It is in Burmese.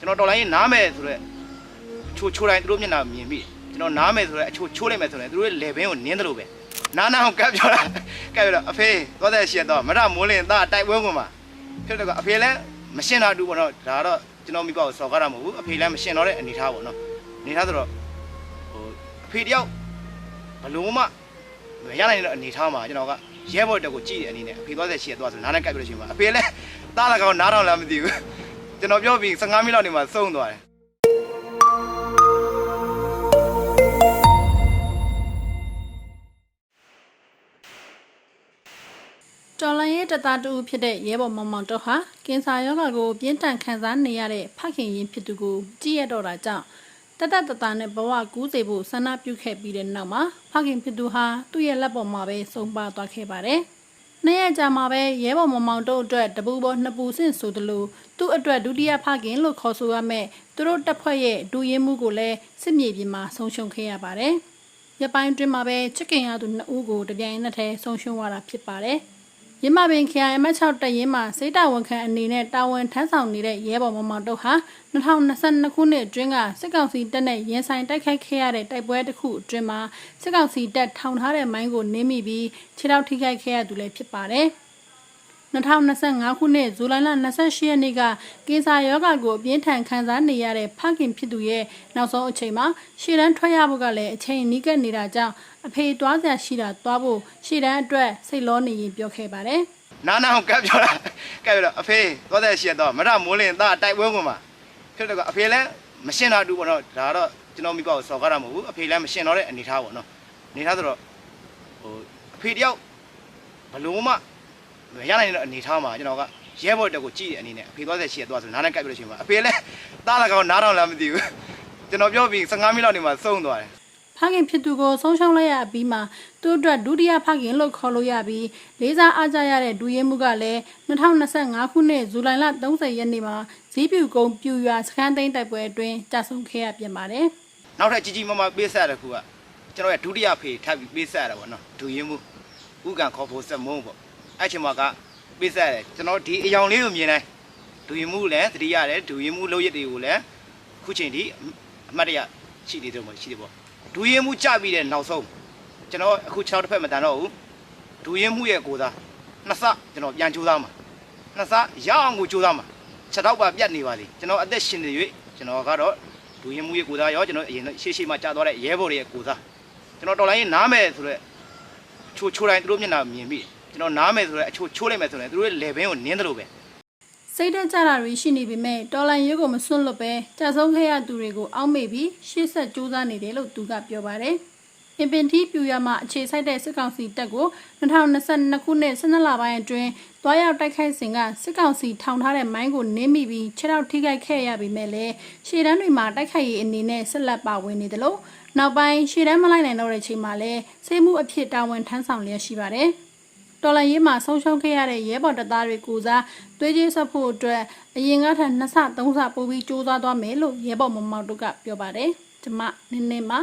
ကျွန်တော်တော်လိုင်းရင်နားမယ်ဆိုတော့အချိုးချိုးတိုင်းသူတို့မျက်နှာမြင်ပြီကျွန်တော်နားမယ်ဆိုတော့အချိုးချိုးလိုက်မယ်ဆိုရင်သူတို့ရဲ့ level ကိုနင်းတယ်လို့ပဲနားနာအောင်ကပ်ပြောတာကပ်ပြောတော့အဖေသွားတဲ့ရှက်တော့မရမိုးလင်းသားတိုက်ပွဲကုန်မှာဖြစ်တော့အဖေလည်းမရှင်းတာတူပေါ့နော်ဒါတော့ကျွန်တော်မိဘကိုစော်ကားတာမဟုတ်ဘူးအဖေလည်းမရှင်းတော့တဲ့အနေထားပေါ့နော်အနေထားဆိုတော့ဟိုအဖေတယောက်ဘလို့မှမရနိုင်တဲ့အနေထားမှာကျွန်တော်ကရဲဘော်တက်ကိုကြည့်တဲ့အနေနဲ့အဖေသွားတဲ့ရှက်သွားဆိုနားနဲ့ကပ်ပြောလို့ရှိရင်အဖေလည်းသားလာကောင်နားတော့လားမသိဘူး ကျွန်တော်ပြောပြီး15မိနစ်လောက်နေမှစုံသွားတယ်တော်လန်ရဲ့တသားတူဖြစ်တဲ့ရဲဘော်မောင်မောင်တော့ဟာကင်ဆာရောဂါကိုပြင်းထန်ခံစားနေရတဲ့ဖခင်ရင်ဖြစ်သူကိုကြည့်ရတော့တာကြောင့်တတတတနဲ့ဘဝကူးစေဖို့ဆန္ဒပြုခဲ့ပြီးတဲ့နောက်မှာဖခင်ဖြစ်သူဟာသူ့ရဲ့လက်ပေါ်မှာပဲဆုံးပါသွားခဲ့ပါတယ်။ နေ့ရက်ကြာမှာပဲရဲဘော်မောင်မောင်တို့အတွက်တပူပေါ်နှစ်ပူဆင့်ဆိုသလိုသူ့အတွက်ဒုတိယဖခင်လို့ခေါ်ဆိုရမယ်သူတို့တပ်ဖွဲ့ရဲ့ဒူရင်းမှုကိုလည်းစစ်မြေပြင်မှာဆုံးရှုံးခဲ့ရပါတယ်။ရပိုင်းတွင်မှာပဲချစ်ခင်ရသူနှစ်ဦးကိုတပြိုင်နက်တည်းဆုံးရှုံးရတာဖြစ်ပါတယ်။ ရင်းမပင် KIM 6တက်ရင်မှာစိတ်တဝန်ခံအနေနဲ့တာဝန်ထမ်းဆောင်နေတဲ့ရဲဘော်မောင်မောင်တို့ဟာ2022ခုနှစ်အတွင်းကစစ်ကောင်စီတပ်နဲ့ရင်ဆိုင်တိုက်ခိုက်ခဲ့ရတဲ့တိုက်ပွဲတစ်ခုအတွင်းမှာစစ်ကောင်စီတပ်ထောင်ထားတဲ့မိုင်းကိုနင်းမိပြီးခြေထောက်ထိခိုက်ခဲ့ရသူလည်းဖြစ်ပါတယ်။ 2025ခုနှစ်ဇူလိုင်လ28ရက်နေ့ကကင်ဆာရောဂါကိုအပြင်းထန်ခံစားနေရတဲ့ဖခင်ဖြစ်သူရဲ့နောက်ဆုံးအချိန်မှာရှေ့တန်းထွက်ရဖို့ကလည်းအချိန်နီးကပ်နေတာကြောင့်အဖေသွားစရာရှိတာသွားဖို့ရှေ့တန်းအတွက်စိတ်လောနေရင်ပြောခဲ့ပါတယ်။နားနာအောင်ကပ်ပြောတာကပ်ပြောတော့အဖေသွားတဲ့ရှက်တော့မရမိုးလင်းသားတိုက်ပွဲကုန်မှာဖြစ်တော့အဖေလည်းမရှင်းတာတူပေါ့နော်ဒါတော့ကျွန်တော်မိဘကိုစော်ကားတာမဟုတ်ဘူးအဖေလည်းမရှင်းတော့တဲ့အနေထားပေါ့နော်အနေထားဆိုတော့ဟိုအဖေတယောက်ဘလို့မှမ ရနိုင်တဲ့အနေထားမှာကျွန်တော်ကရဲဘော်တက်ကိုကြည့်တဲ့အနေနဲ့အဖေသွားတဲ့ရှက်သွားဆိုနားနဲ့ကပ်ပြောလို့ရှိရင်အဖေလည်းသားလာကောင်နားတော့လားမသိဘူးကျွန်တော်ပြောပြီး15မိနစ်လောက်နေမှစုံသွားတယ်ဖခင်ဖြစ်သူကိုဆုံးရှုံးလိုက်ရပြီးမှသူ့အတွက်ဒုတိယဖခင်လို့ခေါ်လို့ရပြီးလေးစားအားကြရတဲ့ဒူရဲမှုကလည်း2025ခုနှစ်ဇူလိုင်လ30ရက်နေ့မှာဇီးပြူကုန်းပြူရွာစခန်းသိမ်းတိုက်ပွဲအတွင်းကြာဆုံးခဲ့ရပြန်ပါတယ်နောက်ထပ်ကြီးကြီးမားမားပေးဆက်ရတဲ့ခုကကျွန်တော်ရဲ့ဒုတိယဖေထပ်ပြီးပေးဆက်ရတာပေါ့နော်ဒူရင်းမှုဥကန်ခေါ်ဖို့ဆက်မုံပေါ့ အဲ့ချိန်မှာကပေးဆက်ရတယ်ကျွန်တော်ဒီအယောင်လေးကိုမြင်တိုင်းဒူရင်းမှုလည်းသတိရတယ်ဒူရင်းမှုလုံးရစ်တွေကိုလည်းခုချိန်ဒီအမှတ်တရရှိနေတယ်မို့ရှိတယ်ပေါ့ဒူရင်းမှုကြပြီးတဲ့နောက်ဆုံးကျွန်တော်အခု6တစ်ဖက်မတန်တော့ဘူးဒူရင်းမှုရဲ့ကိုသားနှစ်ဆကျွန်တော်ပြန်ကြိုးစားမှာနှစ်ဆရအောင်ကိုကြိုးစားမှာချက်တော့ပါပြတ်နေပါလေကျွန်တော်အသက်ရှင်နေ၍ကျွန်တော်ကတော့ဒူရင်မှုရဲ့ကိုသားရောကျွန်တော်အရင်ရှေ့ရှေ့မှာကြာသွားတဲ့ရဲဘော်တွေရဲ့ကိုသားကျွန်တော်တော်လိုင်းရင်နားမယ်ဆိုတော့ချိုးချိုးတိုင်းသူတို့မျက်နှာမြင်ပြီ ကျွန်တော်နားမယ်ဆိုတော့အချိုးချိုးလိုက်မယ်ဆိုရင်သူတို့ရဲ့ level ကိုနင်းတယ်လို့ပဲစိတ်တက်ကြတာတွေရှိနေပေမဲ့တော်လန်ရဲကိုမစွန့်လွတ်ပဲကြာဆုံးခဲ့ရသူတွေကိုအောက်မေ့ပြီးရှေ့ဆက်ကြိုးစားနေတယ်လို့သူကပြောပါတယ်။အင်ပင်တီပြူရမှာအခြေစိုက်တဲ့စစ်ကောင်စီတပ်ကို2022ခုနှစ်12လပိုင်းအတွင်းတွားရောက်တိုက်ခိုက်စဉ်ကစစ်ကောင်စီထောင်ထားတဲ့မိုင်းကိုနင်းမိပြီးခြေထောက်ထိခိုက်ခဲ့ရပေမဲ့လည်းရှေ့တန်းတွေမှာတိုက်ခိုက်ရေးအနေနဲ့ဆက်လက်ပါဝင်နေတယ်လို့နောက်ပိုင်းရှေ့တန်းမလိုက်နိုင်တော့တဲ့ချိန်မှာလည်းစေမှုအဖြစ်တာဝန်ထမ်းဆောင်လျက်ရှိပါတယ်။ တော်လန်ရေးမှာဆုံးရှုံးခဲ့ရတဲ့ရဲဘော်တပ်သားတွေကိုစားသွေးကြီးဆက်ဖို့အတွက်အရင်ကထက်နှစ်ဆသုံးဆပိုပြီးစူးစမ်းသွားမယ်လို့ရဲဘော်မမောင်တို့ကပြောပါတယ်။ဒီမနင်းနေမှာ